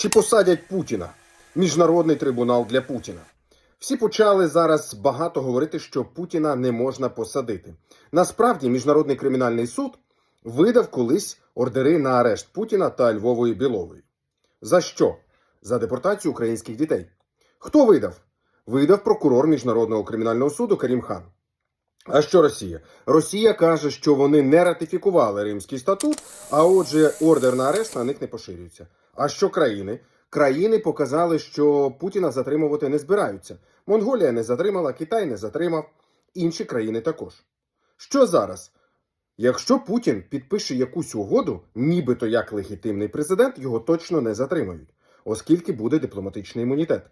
Чи посадять Путіна? Міжнародний трибунал для Путіна. Всі почали зараз багато говорити, що Путіна не можна посадити. Насправді, міжнародний кримінальний суд видав колись ордери на арешт Путіна та Львової Білової. За що? За депортацію українських дітей. Хто видав? Видав прокурор міжнародного кримінального суду Карім Хан. А що Росія? Росія каже, що вони не ратифікували Римський статут, а отже, ордер на арешт на них не поширюється. А що країни? Країни показали, що Путіна затримувати не збираються. Монголія не затримала, Китай не затримав, інші країни також. Що зараз? Якщо Путін підпише якусь угоду, нібито як легітимний президент, його точно не затримають, оскільки буде дипломатичний імунітет.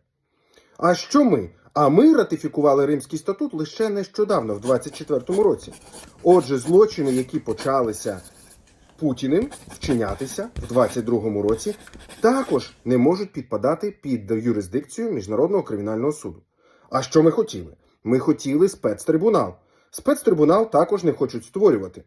А що ми? А ми ратифікували Римський статут лише нещодавно, в 24-му році. Отже, злочини, які почалися Путіним вчинятися в 22-му році, також не можуть підпадати під юрисдикцію Міжнародного кримінального суду. А що ми хотіли? Ми хотіли спецтрибунал. Спецтрибунал також не хочуть створювати.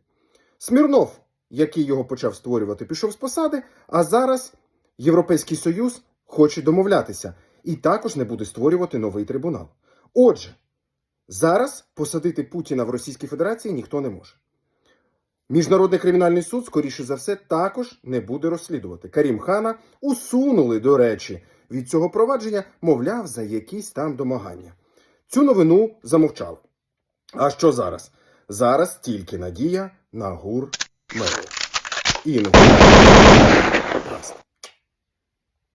Смірнов, який його почав створювати, пішов з посади, а зараз Європейський Союз хоче домовлятися і також не буде створювати новий трибунал. Отже, зараз посадити Путіна в Російській Федерації ніхто не може. Міжнародний кримінальний суд, скоріше за все, також не буде розслідувати. Карім Хана усунули, до речі, від цього провадження, мовляв, за якісь там домагання. Цю новину замовчали. А що зараз? Зараз тільки надія на гур миру. І